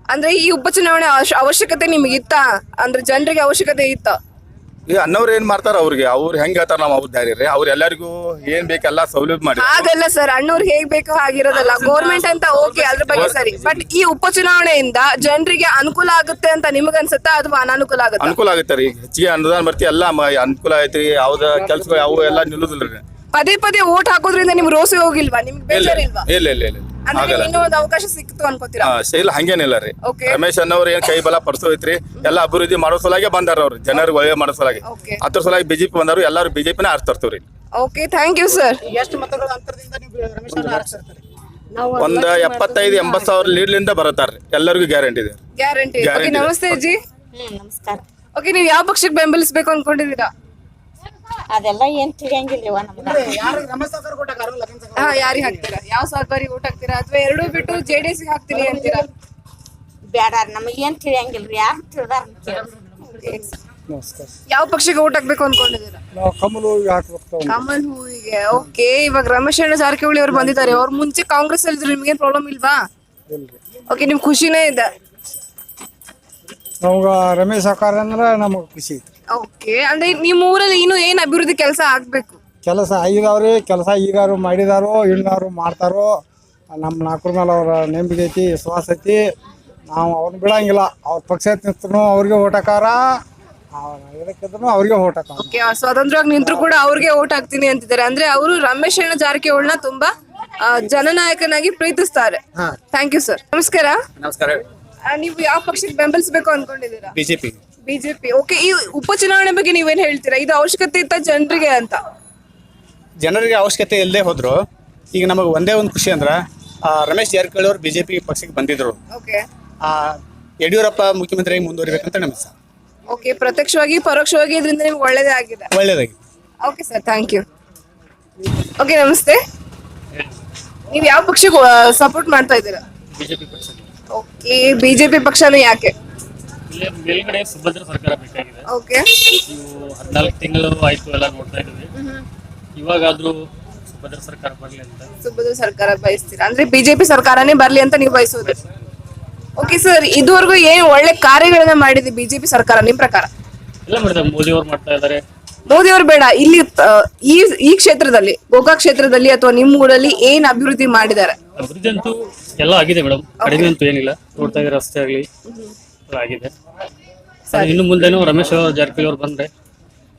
ಅಂದ್ರೆ ಈ ಉಪಚುನಾವಣೆ ಅವಶ್ಯ- ಅವಶ್ಯಕತೆ ನಿಮಗೆ ಇತ್ತಾ ಅಂದ್ರೆ ಜನರಿಗೆ ಅವಶ್ಯಕತೆ ಇತ್ತ? ಈಗ ಅನ್ನವ್ರು ಏನ್ ಮಾಡ್ತಾರ ಅವ್ರಿಗೆ? ಅವ್ರು ಹೆಂಗ್ ಹೇಳ್ತಾರ ನಾವು ಅವ್ರ ದಾರಿ ರೀ? ಅವ್ರ ಎಲ್ಲರಿಗೂ ಏನ್ ಬೇಕಲ್ಲ ಸೌಲಭ್ಯ ಮಾಡಿ. ಹಾಗಲ್ಲ ಸರ್ ಅಣ್ಣವ್ರು ಹೇಗ್ ಬೇಕೋ ಆಗಿರೋದಲ್ಲ ಗೋರ್ಮೆಂಟ್ ಅಂತ ಓಕೆ ಅದ್ರ ಬಗ್ಗೆ ಸರಿ. ಬಟ್ ಈ ಉಪಚುನಾವಣೆಯಿಂದ ಜನರಿಗೆ ಅನುಕೂಲ ಆಗುತ್ತೆ ಅಂತ ನಿಮಗ ಅನ್ಸುತ್ತಾ ಅಥವಾ ಅನಾನುಕೂಲ ಆಗುತ್ತೆ? ಅನುಕೂಲ ಆಗುತ್ತೆ ರೀ. ಹೆಚ್ಚಿಗೆ ಅನುದಾನ ಬರ್ತಿ ಎಲ್ಲ ಮ- ಅನುಕೂಲ ಐತ್ರಿ ಯಾವ್ದ ಕೆಲ್ಸಗಳು ಯಾವ ಎಲ್ಲ ನಿಲ್ಲುದಿಲ್ರಿ ಪದೇ ಪದೇ ಓಟ್ ಹಾಕೋದ್ರಿಂದ ನಿಮ್ಗೆ ರೋಸೆ ಹೋಗಿಲ್ವಾ? ನಿಮ್ಗೆ ಇಲ್ಲ. ಬೇಜಾರಿಲ್ವಾ? ಇಲ್ಲ ಇಲ್ಲ ಇಲ್ಲ. ಅಂದ್ರೆ ಆಗಲ್ಲ. ಇನ್ನೂ ಒಂದು ಅವಕಾಶ ಸಿಕ್ತು ಅನ್ಕೋತೀರಾ? ಹಾ, ಇಲ್ಲ ಹಂಗೇನಿಲ್ಲ ರೀ. Okay. ರಮೇಶ್ ಅನ್ನೋರು ಏನ್ ಕೈ ಬಲ ಪಡಿಸೋಯ್ತ್ರಿ ಎಲ್ಲ ಅಭಿವೃದ್ಧಿ ಮಾಡೋ ಸಲಾಗೆ ಬಂದಾರ ಅವ್ರು. ಜನರಿಗೆ ಒಳ್ಳೆ ಮಾಡೋ ಸಲಾಗಿ Okay. ಅದ್ರ ಸಲಾಗಿ ಬಿಜೆಪಿ ಬಂದಾರು ಎಲ್ಲಾರು ಬಿಜೆಪಿನ ಆರಿಸ್ತರ್ತವ್ರಿ ಓಕೆ ಥ್ಯಾಂಕ್ ಯು ಸರ್ ಎಷ್ಟು ಮತಗಳ ಅಂತರದಿಂದ ನೀವು ರಮೇಶ್ ಅವ್ರನ್ನ ಆರಿಸ್ತಿರ್ತಾರೆ? ಒಂದ್ ಎಪ್ಪತ್ತೈದು ಎಂಬತ್ ಸಾವಿರ ಲೀಡ್ಲಿಂದ ಬರತಾರ್ರಿ ಎಲ್ಲರಿಗೂ ಗ್ಯಾರಂಟಿ ಇದೆ. Guarantee okay Guarantee. ನಮಸ್ತೆ ಅಜ್ಜಿ. ನಮಸ್ಕಾರ. ಓಕೆ ನೀವು ಯಾವ ಪಕ್ಷಕ್ಕೆ ಬೆಂಬಲಿಸಬೇಕು ಅನ್ಕೊಂಡಿದ್ದೀರಾ? ಅದೆಲ್ಲ ಏನ್ ತಿಳಿಯಂಗಿಲ್ಲ ನಮ್ಗ. ಯಾರು ರಮೇಶ್ ಅವ್ರ ಕೊಟ್ಟಾಗ ಲಗನ್ ಸರ್ ಹಾ ಯಾರಿಗೆ ಹಾಕ್ತೀರಾ? ಯಾವ ಸರ್ಕಾರಿ ಊಟ ಹಾಕ್ತೀರಾ? ಅಥವಾ ಎರಡು ಬಿಟ್ಟು ಜೆ ಡಿ ಎಸ್ ಹಾಕ್ತೀರಿ ಅಂತೀರಾ? ಬ್ಯಾಡ ನಮಗೇನ್ ಏನ್ ತಿಳಿಯಂಗಿಲ್ರಿ ಯಾರು ತಿಳಿದಾರ ನಮಸ್ಕಾರ. ಯಾವ ಪಕ್ಷಕ್ಕೆ ಊಟ ಹಾಕ್ಬೇಕು ಅನ್ಕೊಂಡಿದ್ದೀರಾ? ನಾವು ಕಮಲು ಹಾಕ್ಬೇಕು ಕಮಲ್ ಹೂವಿಗೆ ಓಕೆ. ಇವಾಗ ರಮೇಶ್ ಅಣ್ಣ ಜಾರಕಿಹೊಳಿ ಅವ್ರು ಬಂದಿದ್ದಾರೆ. ಅವ್ರ ಮುಂಚೆ ಕಾಂಗ್ರೆಸ್ ಅಲ್ಲಿ ನಿಮ್ಗೇನ್ ಪ್ರಾಬ್ಲಮ್ ಇಲ್ವಾ? ಓಕೆ ನಿಮ್ ಖುಷಿನೇ ಇದೆ? ನಮ್ಗೆ ರಮೇಶ್ ಸರ್ಕಾರ ಅಂದ್ರೆ ನಮಗೆ ಖುಷಿ. ಓಕೆ ಅಂದ್ರೆ ನಿಮ್ಮ ಊರಲ್ಲಿ ಇನ್ನು ಏನ್ ಅಭಿವೃದ್ಧಿ ಕೆಲಸ ಆಗ್ಬೇಕು? ಕೆಲಸ ಆಗಿದಾವ್ರಿ ಕೆಲಸ ಈಗಾರು ಮಾಡಿದಾರೋ ಇನ್ನಾರು ಮಾಡ್ತಾರೋ ನಮ್ಮ ನಾಲ್ಕರ ಮೇಲೆ ಅವ್ರ ನಂಬಿಕೆ ಐತಿ ವಿಶ್ವಾಸ ಐತಿ. ನಾವು ಅವ್ರನ್ನ ಬಿಡಂಗಿಲ್ಲ. ಅವ್ರ ಪಕ್ಷ ನಿಂತ್ರು ಅವ್ರಿಗೆ ಓಟಕಾರ ಇದಕ್ಕಿದ್ರು ಅವ್ರಿಗೆ ಓಟಕಾರ ಓಕೆ ಸ್ವತಂತ್ರವಾಗಿ ನಿಂತ್ರು ಕೂಡ ಅವ್ರಿಗೆ ಓಟ್ ಹಾಕ್ತೀನಿ ಅಂತಿದ್ದಾರೆ. ಅಂದ್ರೆ ಅವರು ರಮೇಶ್ ಅಣ್ಣ ಜಾರಕಿಹೊಳಿನ ತುಂಬಾ ಆ, ಜನನಾಯಕನಾಗಿ ಪ್ರೀತಿಸ್ತಾರೆ. ಥ್ಯಾಂಕ್ ಯು ಸರ್ ನಮಸ್ಕಾರ. ನಮಸ್ಕಾರ. ಆ, ನೀವು ಯಾವ ಪಕ್ಷಕ್ಕೆ ಬೆಂಬಲಿಸಬೇಕು ಅನ್ಕೊಂಡಿದ್ದೀರಾ? ಬಿಜೆಪಿ. ಬಿಜೆಪಿ. ಓಕೆ ಈ ಉಪಚುನಾವಣೆ ಬಗ್ಗೆ ನೀವೇನ್ ಹೇಳ್ತೀರಾ? ಇದು ಅವಶ್ಯಕತೆ ಇತ್ತ ಜನರಿಗೆ ಅಂತ. ಜನರಿಗೆ ಅವಶ್ಯಕತೆ ಇಲ್ಲದೆ ಹೋದ್ರು ಈಗ ನಮಗೆ ಒಂದೇ ಒಂದು ಖುಷಿ ಅಂದ್ರೆ ಆ, ರಮೇಶ್ ಜಾರಕಿಹೊಳಿ ಅವರು ಬಿಜೆಪಿ ಪಕ್ಷಕ್ಕೆ ಬಂದಿದ್ರು. ಓಕೆ ಆ, ಯಡಿಯೂರಪ್ಪ ಮುಖ್ಯಮಂತ್ರಿಯಾಗಿ ಮುಂದುವರಿಬೇಕಂತ ನಮ್ಮ. ಓಕೆ ಪ್ರತ್ಯಕ್ಷವಾಗಿ ಪರೋಕ್ಷವಾಗಿ ಇದರಿಂದ ನಿಮ್ಗೆ ಒಳ್ಳೇದೇ ಆಗಿದೆ. ಒಳ್ಳೇದಾಗಿ okay sir thank you okay ನಮಸ್ತೆ. ನೀವು ಯಾವ ಪಕ್ಷಕ್ಕೆ ಸಪೋರ್ಟ್ ಮಾಡ್ತಾ ಇದ್ದೀರಾ? ಬಿಜೆಪಿ ಪಕ್ಷ ಓಕೆ ಬಿಜೆಪಿ ಪಕ್ಷನೂ ಯಾಕೆ? ಇಲ್ಲೇ ಮೇಲ್ಗಡೆ ಸುಭದ್ರ ಸರ್ಕಾರ ಬೇಕಾಗಿದೆ. ಓಕೆ ಇವು ಹದಿನಾಲ್ಕು ತಿಂಗಳು ಆಯ್ತು ಎಲ್ಲ ನೋಡ್ತಾ ಇದ್ವಿ ಇವಾಗಾದ್ರೂ ಸುಭದ್ರ ಸರ್ಕಾರ ಬರಲಿ ಅಂತ? ಸುಭದ್ರ ಸರ್ಕಾರ ಬಯಸ್ತೀರಾ? ಅಂದ್ರೆ ಬಿಜೆಪಿ ಸರ್ಕಾರನೇ ಬರ್ಲಿ ಅಂತ ನೀವು ಬಯಸೋದು? ಓಕೆ ಸರ್ ಇದುವರೆಗೂ ಏನು ಒಳ್ಳೆ ಕಾರ್ಯಗಳನ್ನ ಮಾಡಿದೆ ಬಿಜೆಪಿ ಸರ್ಕಾರ ನಿಮ್ ಪ್ರಕಾರ? ಎಲ್ಲ ಮಾಡಿದ್ದಾರೆ ಮೋದಿ ಅವ್ರು ಮಾಡ್ತಾ ಇದ್ದಾರೆ. ಮೋದಿ ಅವರು ಬೇಡ. ಇಲ್ಲಿ ಆ, ಈ ಈ ಕ್ಷೇತ್ರದಲ್ಲಿ ಗೋಕಾಕ್ ಕ್ಷೇತ್ರದಲ್ಲಿ ಅಥವಾ ನಿಮ್ಮ ಊರಲ್ಲಿ ಏನ್ ಅಭಿವೃದ್ಧಿ ಮಾಡಿದ್ದಾರೆ? ಅಭಿವೃದ್ಧಿ ಅಂತೂ ಎಲ್ಲ ಆಗಿದೆ ಮೇಡಮ್. ಕಡಿಮೆ ಅಂತೂ ಏನಿಲ್ಲ. ನೋಡ್ತಾ ಇದ್ರೆ ರಸ್ತೆ ಆಗಲಿ ಆಗಿದೆ. ಅದು ಇನ್ನು ಮುಂದೆನೂ ರಮೇಶ್ ಜಾರಕಿಹೊಳಿ ಅವ್ರು ಬಂದ್ರೆ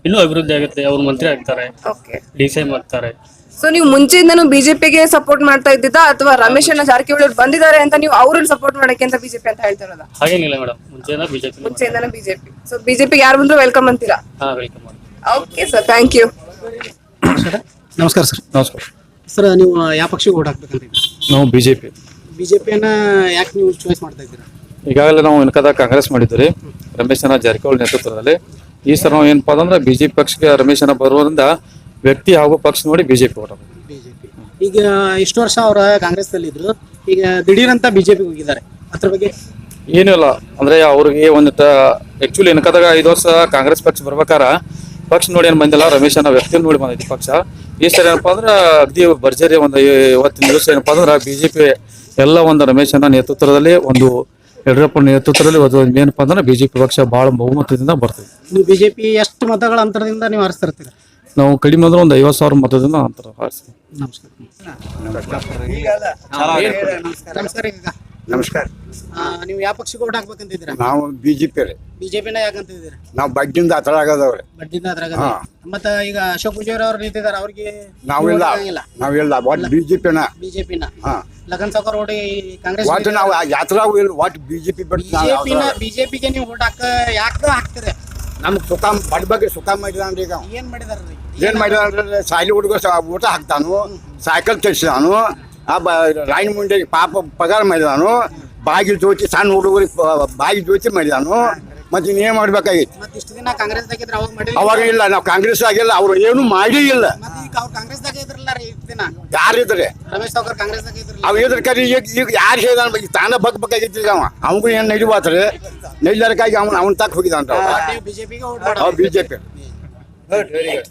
ಇನ್ನೂ ಅಭಿವೃದ್ಧಿ ಆಗುತ್ತೆ. ಅವ್ರು ಮಂತ್ರಿ ಆಗ್ತಾರೆ. ಓಕೆ ಡಿ ಸಿ ಎಂ ಆಗ್ತಾರೆ ಸೊ ನೀವು ಮುಂಚೆಯಿಂದನೂ ಬಿಜೆಪಿಗೆ ಸಪೋರ್ಟ್ ಮಾಡ್ತಾ ಇದ್ದಿದ್ದಾ? ಅಥವಾ ರಮೇಶ್ ಅಣ್ಣ ಜಾರಕಿಹೊಳಿ ಅವ್ರು ಬಂದಿದ್ದಾರೆ ಅಂತ ನೀವು ಅವ್ರನ್ನ ಸಪೋರ್ಟ್ ಮಾಡಕ್ಕೆ ಅಂತ ಬಿಜೆಪಿ ಅಂತ ಹೇಳ್ತಿರೋದ ಹಾಗೇನಿಲ್ಲ ಮೇಡಮ್. ಮುಂಚೆನ ಬಿಜೆಪಿ ಮುಂಚೆಯಿಂದನೂ ಬಿಜೆಪಿ. ಸೊ ಬಿಜೆಪಿ ಯಾರು ಬಂದ್ರು ವೆಲ್ಕಮ್ ಅಂತೀರಾ? ಹಾ ವೆಲ್ಕಮ್ ಮಾಡಿ. ಓಕೆ ಸರ್ ಥ್ಯಾಂಕ್ ಯು ನಮಸ್ಕಾರ. ಸರ್ ನಮಸ್ಕಾರ. ಸರ್ ನೀವು ಯಾವ ಪಕ್ಷಕ್ಕೆ ಓಟ್ ಹಾಕ್ಬೇಕಂತ ನಾವು ಬಿಜೆಪಿ. ಬಿಜೆಪಿಯನ್ನ ಯಾಕೆ ನೀವು ಚಾಯ್ಸ್ ಮಾಡ್ತಾ ಇದ್ದೀರಾ? ಈಗಾಗಲೇ ನಾವು ಇನ್ಕದ ಕಾಂಗ್ರೆಸ್ ಮಾಡಿದ್ವಿ ರಮೇಶ್ ಅಣ್ಣ ಜಾರಕಿಹೊಳಿ ನೇತೃತ್ವದಲ್ಲಿ. ಈ ಸಲ ನಾವು ಏನಪ್ಪ ಅಂದ್ರೆ ಬಿಜೆಪಿ ಪಕ್ಷಕ್ಕೆ ರಮೇಶ್ ಅಣ್ಣ ಬರುವುದರಿಂದ ವ್ಯಕ್ತಿ ಹಾಗೂ ಪಕ್ಷ ನೋಡಿ ಬಿಜೆಪಿ ಹೊರಟು ಬಿಜೆಪಿ. ಈಗ ಇಷ್ಟು ವರ್ಷ ಅವರ ಕಾಂಗ್ರೆಸ್ದಲ್ಲಿ ಇದ್ರು. ಈಗ ದಿಢೀರಂತ ಬಿಜೆಪಿ ಹೋಗಿದ್ದಾರೆ. ಅದ್ರ ಬಗ್ಗೆ ಏನೂ ಇಲ್ಲ. ಅಂದ್ರೆ ಅವ್ರಿಗೆ ಒಂದು ಆಕ್ಚುಲಿ ಏನಕ್ಕದಾಗ ಐದು ವರ್ಷ ಕಾಂಗ್ರೆಸ್ ಪಕ್ಷ ಬರ್ಬೇಕಾರ. ಪಕ್ಷ ನೋಡಿ ಏನು ಬಂದಿಲ್ಲ. ರಮೇಶ್ ಅನ್ನ ವ್ಯಕ್ತಿ ನೋಡಿ ಬಂದೈತಿ ಪಕ್ಷ. ಈ ಸರಿ ಏನಪ್ಪಾ ಅಂದ್ರೆ ಅಗ್ದಿ ಭರ್ಜರಿ ಒಂದು ಇವತ್ತಿನ ದಿವಸ ಏನಪ್ಪಾ ಅಂದ್ರೆ ಬಿಜೆಪಿ ಎಲ್ಲ ಒಂದು ರಮೇಶ್ ಅನ್ನ ನೇತೃತ್ವದಲ್ಲಿ ಒಂದು ಯಡಿಯೂರಪ್ಪ ನೇತೃತ್ವದಲ್ಲಿ ಅದು ಏನಪ್ಪಾ ಅಂದ್ರೆ ಬಿಜೆಪಿ ಪಕ್ಷ ಬಹಳ ಬಹುಮತದಿಂದ ಬರ್ತದೆ. ನೀವು ಬಿಜೆಪಿ ಎಷ್ಟು ಮತಗಳ ಅಂತರದಿಂದ ನೀವು ಹರಿಸ್ತಿರ್ತೀರ? ನಾವು ಕಡಿಮೆ ಅಂದ್ರೆ ಒಂದು ಐವತ್ತು ಸಾವಿರ ಮತದಿಂದ ಅಂತರ ಆರಿಸ್ತೀವಿ ನಮಸ್ಕಾರ. ನಮಸ್ಕಾರ. ಈಗ. ನಮಸ್ಕಾರ. ಆ, ನೀವು ಯಾವ ಪಕ್ಷಕ್ಕೆ ಓಟ್ ಹಾಕ್ಬೇಕಂತಿದ್ದೀರಾ? ನಾವು ಬಿಜೆಪಿ ಬಿಜೆಪಿನ ಯಾಕಂತಿದ್ದೀರಾ? ನಾವು ಬಡ್ಡಿಂದ ಹತರಾಗದವ್ರೆ ಬಡ್ಡಿಂದ ಅದ್ರಾಗ ಹಾ. ಮತ್ತ ಈಗ ಅಶೋಕ್ ಪೂಜಾರಿ ಅವ್ರು ನಿಂತಿದ್ದಾರೆ ಅವ್ರಿಗೆ ನಾವಿಲ್ಲ. ಇಲ್ಲ ನಾವಿಲ್ಲ. ಇಲ್ಲ. ಬಿಜೆಪಿನ. ಬಿಜೆಪಿನ. ಹಾ. ಲಗನ್ ಸಾಕರ್ ಓಡಿ ಕಾಂಗ್ರೆಸ್ ಒಟ್ಟು ನಾವು ಯಾತ್ರಾಗೂ ಇಲ್ಲ. ಒಟ್ಟು ಬಿಜೆಪಿ ಬಿಟ್ಟು ಬಿಜೆಪಿನ ಬಿಜೆಪಿಗೆ ನೀವು ಓಟ್ ಹಾಕ ಯಾಕೆ ಹಾಕ್ತೀರಿ? ನಮ್ಗೆ ಸುಖ ಬಡ ಬಗ್ಗೆ ಸುಖ ಮಾಡಿದಾನ್ರಿ ಈಗ. ಅವ. ಏನ್ ಮಾಡಿದಾರ್ರಿ? ಏನ್ ಮಾಡಿದಾನ್ರಿ ಸಾಯಿಲಿ ಹುಡುಗ ಊಟ ಹಾಕ್ತಾನು ಸೈಕಲ್ ತೆಗ್ಸಿದಾನು ಆ ಬ ಮುಂಡೆ ಪಾಪ ಪಗಾರ ಮಾಡಿದಾನು. ಬಾಗಿ ಜೋತಿ ಸಣ್ಣ ಹುಡುಗರಿಗೆ ಬಾಗಿ ಜೋತಿ ಮಾಡಿದಾನು. ಮತ್ತೆ ಇನ್ನೇನ್ ಮಾಡ್ಬೇಕಾಗಿತ್ತು? ಇಷ್ಟು ದಿನ ಕಾಂಗ್ರೆಸ್ ಅವಾಗ ಅವಾಗ ಇಲ್ಲ ನಾವು ಕಾಂಗ್ರೆಸ್ ಆಗಿಲ್ಲ ಅವ್ರು ಏನು ಮಾಡೇ ಇಲ್ಲ ಮತ್ತೆ ಈಗ ಅವ್ರು ಕಾಂಗ್ರೆಸ್ದಾಗ ಇದ್ರಲ್ಲ ರೀ ಇಷ್ಟು ದಿನ. ಯಾರಿದ್ರೆ ರಮೇಶ್ ಸಾವ್ಕಾರ್ ಕಾಂಗ್ರೆಸ್ದಾಗ ಇದ್ರಲ್ಲ. ಅವ್ ಇದ್ರ ಕರಿ ಈಗ ಈಗ ಯಾರು ಹೇಳ್ದಾನ ತಾನ ಬಗ್ಬೇಕಾಗಿತ್ತು ಈಗ ಅವ. ಅವನಿಗೂ ಏನು ನಡಿಬಾತ್ರಿ ನೈಲಾರಕ್ಕಾಗಿ ಅವ್ನು ಅವ್ನ ತಕ್ಕ ಹೋಗಿದ್ದಾನ ಬಿಜೆಪಿ.